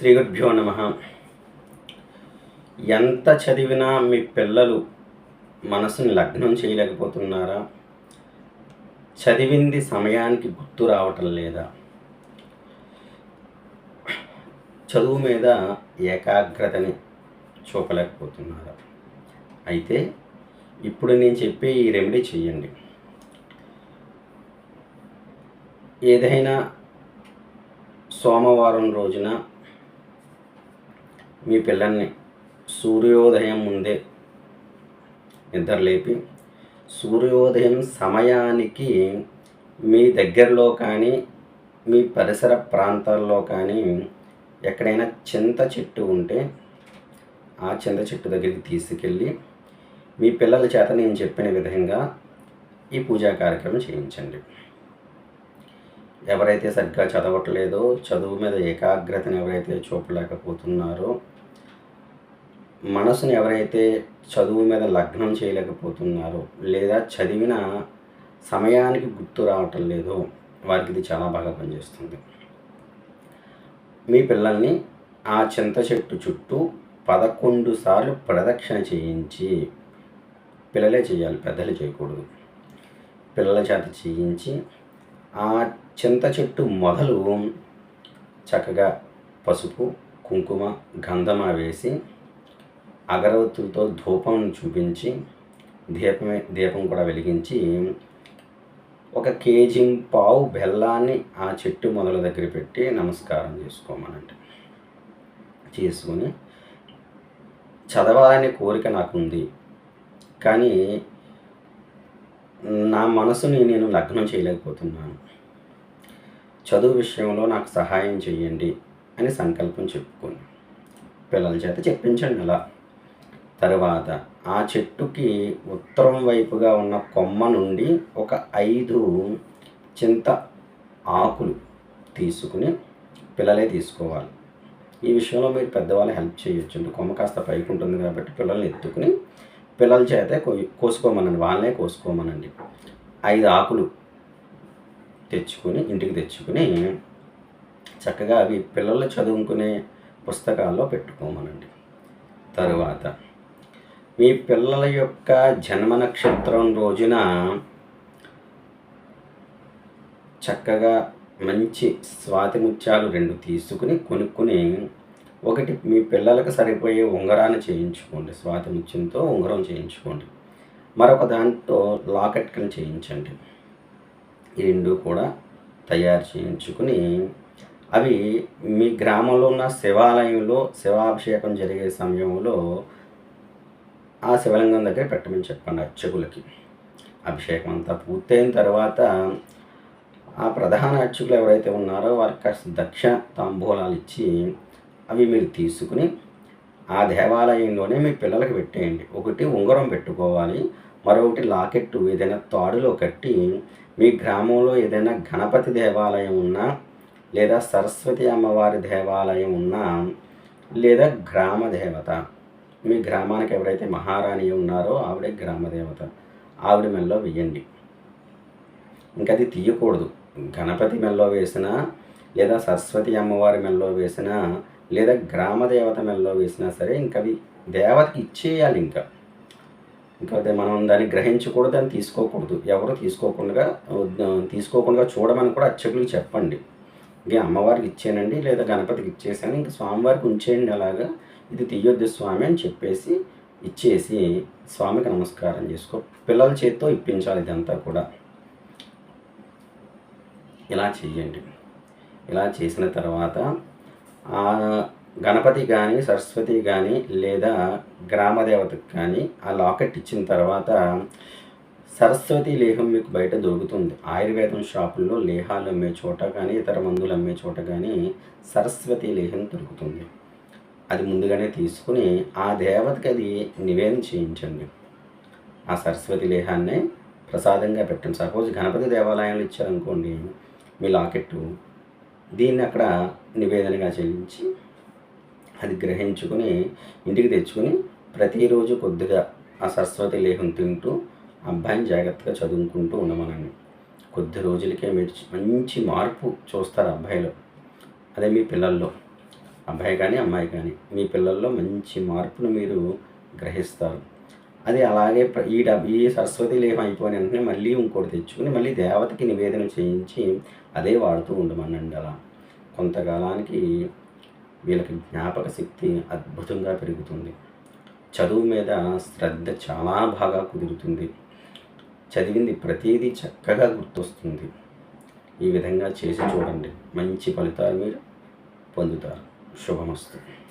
శ్రీ గురుభ్యో నమ. ఎంత చదివినా మీ పిల్లలు మనసుని లగ్నం చేయలేకపోతున్నారా? చదివింది సమయానికి గుర్తు రావటం లేదా? చదువు మీద ఏకాగ్రతని చూపలేకపోతున్నారా? అయితే ఇప్పుడు నేను చెప్పే ఈ రెమెడీ చెయ్యండి. ఏదైనా సోమవారం రోజున మీ పిల్లల్ని సూర్యోదయం ముందే నిద్రలేపి సూర్యోదయం సమయానికి మీ దగ్గరలో కానీ మీ పరిసర ప్రాంతాల్లో కానీ ఎక్కడైనా చింత చెట్టు ఉంటే ఆ చింత చెట్టు దగ్గరికి తీసుకెళ్ళి మీ పిల్లల చేత నేను చెప్పిన విధంగా ఈ పూజా కార్యక్రమం చేయించండి. ఎవరైతే సరిగ్గా చదవట్లేదో చదువు మీద ఏకాగ్రతను ఎవరైతే చూపలేకపోతున్నారో మనసుని ఎవరైతే చదువు మీద లగ్నం చేయలేకపోతున్నారో లేదా చదివిన సమయానికి గుర్తు రావటం లేదో వారికి ఇది చాలా బాగా పనిచేస్తుంది. మీ పిల్లల్ని ఆ చింత చెట్టు చుట్టూ పదకొండు సార్లు ప్రదక్షిణ చేయించి పిల్లలే చేయాలి పెద్దలు చేయకూడదు. పిల్లల చేత చేయించి ఆ చింత చెట్టు మొదలు చక్కగా పసుపు కుంకుమ గంధమ వేసి అగరవత్తులతో ధూపం చూపించి దీపమే దీపం కూడా వెలిగించి ఒక కేజీ పావు బెల్లాన్ని ఆ చెట్టు మొదల దగ్గర పెట్టి నమస్కారం చేసుకోమనండి. చేసుకొని చదవాలనే కోరిక నాకుంది. కానీ నా మనసుని నేను లగ్నం చేయలేకపోతున్నాను. చదువు విషయంలో నాకు సహాయం చేయండి అని సంకల్పం చెప్పుకోండి పిల్లల చేత చెప్పించండి అలా. తర్వాత ఆ చెట్టుకి ఉత్తరం వైపుగా ఉన్న కొమ్మ నుండి ఒక ఐదు చింత ఆకులు తీసుకుని పిల్లలే తీసుకోవాలి. ఈ విషయంలో మీరు పెద్దవాళ్ళు హెల్ప్ చేయొచ్చు అంటే కొమ్మ కాస్త పైకి ఉంటుంది కాబట్టి పిల్లల్ని ఎత్తుకుని పిల్లల చేతే కో- కోసుకోమనండి వాళ్ళనే కోసుకోమనండి. ఐదు ఆకులు తెచ్చుకొని ఇంటికి తెచ్చుకుని చక్కగా అవి పిల్లలు చదువుకునే పుస్తకాల్లో పెట్టుకోమనండి. తరువాత మీ పిల్లల యొక్క జన్మ నక్షత్రం రోజున చక్కగా మంచి స్వాతి ముత్యాలు రెండు తీసుకుని కొనుక్కుని ఒకటి మీ పిల్లలకు సరిపోయే ఉంగరాన్ని చేయించుకోండి. స్వాతమిత్యంతో ఉంగరం చేయించుకోండి. మరొక దాంతో లాకెట్కని చేయించండి. ఈ రెండు కూడా తయారు చేయించుకుని అవి మీ గ్రామంలో ఉన్న శివాలయంలో శివాభిషేకం జరిగే సమయంలో ఆ శివలింగం దగ్గర పెట్టమని చెప్పండి అర్చకులకి. అభిషేకం అంతా పూర్తయిన తర్వాత ఆ ప్రధాన అర్చకులు ఎవరైతే ఉన్నారో వారికి కాస్త దక్ష తాంబూలాలు ఇచ్చి అవి మీరు తీసుకుని ఆ దేవాలయంలోనే మీ పిల్లలకి పెట్టేయండి. ఒకటి ఉంగరం పెట్టుకోవాలి మరొకటి లాకెట్టు ఏదైనా తాడులో కట్టి మీ గ్రామంలో ఏదైనా గణపతి దేవాలయం ఉన్నా లేదా సరస్వతి అమ్మవారి దేవాలయం ఉన్నా లేదా గ్రామ దేవత మీ గ్రామానికి ఎవరైతే మహారాణి ఉన్నారో ఆవిడే గ్రామ దేవత ఆవిడ మెల్లో వెయ్యండి. ఇంకా అది తీయకూడదు. గణపతి మెల్లో వేసినా లేదా సరస్వతి అమ్మవారి మెల్లో వేసినా లేదా గ్రామ దేవత మెల్లో వేసినా సరే ఇంకా అవి దేవతకి ఇచ్చేయాలి ఇంకా. ఇంకా మనం దాన్ని గ్రహించకూడదు దాన్ని తీసుకోకూడదు. ఎవరు తీసుకోకుండా తీసుకోకుండా చూడమని కూడా అర్చకులకు చెప్పండి. ఇంకే అమ్మవారికి ఇచ్చానండి లేదా గణపతికి ఇచ్చేసాను ఇంకా స్వామివారికి ఉంచేయండి అలాగా ఇది తీయొద్దు స్వామి అని చెప్పేసి ఇచ్చేసి స్వామికి నమస్కారం చేసుకో పిల్లల చేత్తో ఇప్పించాలి ఇదంతా కూడా. ఇలా చెయ్యండి ఇలా చేసిన తర్వాత గణపతి కానీ సరస్వతి కానీ లేదా గ్రామదేవతకు కానీ ఆ లాకెట్ ఇచ్చిన తర్వాత సరస్వతి లేహం మీకు బయట దొరుకుతుంది. ఆయుర్వేదం షాపుల్లో లేహాలు అమ్మే చోట కానీ ఇతర మందులు అమ్మే చోట కానీ సరస్వతి లేహం దొరుకుతుంది. అది ముందుగానే తీసుకుని ఆ దేవతకి అది నివేదన చేయించండి. ఆ సరస్వతి లేహాన్నే ప్రసాదంగా పెట్టండి. సపోజ్ గణపతి దేవాలయంలో ఇచ్చారనుకోండి మీ లాకెట్టు దీన్ని అక్కడ నివేదనగా చెల్లించి అది గ్రహించుకుని ఇంటికి తెచ్చుకుని ప్రతిరోజు కొద్దిగా ఆ సరస్వతి లేహం తింటూ అబ్బాయిని జాగ్రత్తగా చదువుకుంటూ ఉండమనండి. కొద్ది రోజులకే మీరు మంచి మార్పు చూస్తారు అబ్బాయిలో. అదే మీ పిల్లల్లో. అబ్బాయి కానీ అమ్మాయి కానీ మీ పిల్లల్లో మంచి మార్పును మీరు గ్రహిస్తారు. అది అలాగే ఈ డబ్బు ఈ సరస్వతి లేహం అయిపోయిన వెంటనే మళ్ళీ ఇంకోటి తెచ్చుకుని మళ్ళీ దేవతకి నివేదన చేయించి అదే వాడుతూ ఉండమనండి అలా. కొంతకాలానికి వీళ్ళకి జ్ఞాపక శక్తి అద్భుతంగా పెరుగుతుంది. చదువు మీద శ్రద్ధ చాలా బాగా కుదురుతుంది. చదివింది ప్రతిదీ చక్కగా గుర్తొస్తుంది. ఈ విధంగా చేసి చూడండి. మంచి ఫలితాలు మీరు పొందుతారు. శుభమస్తు.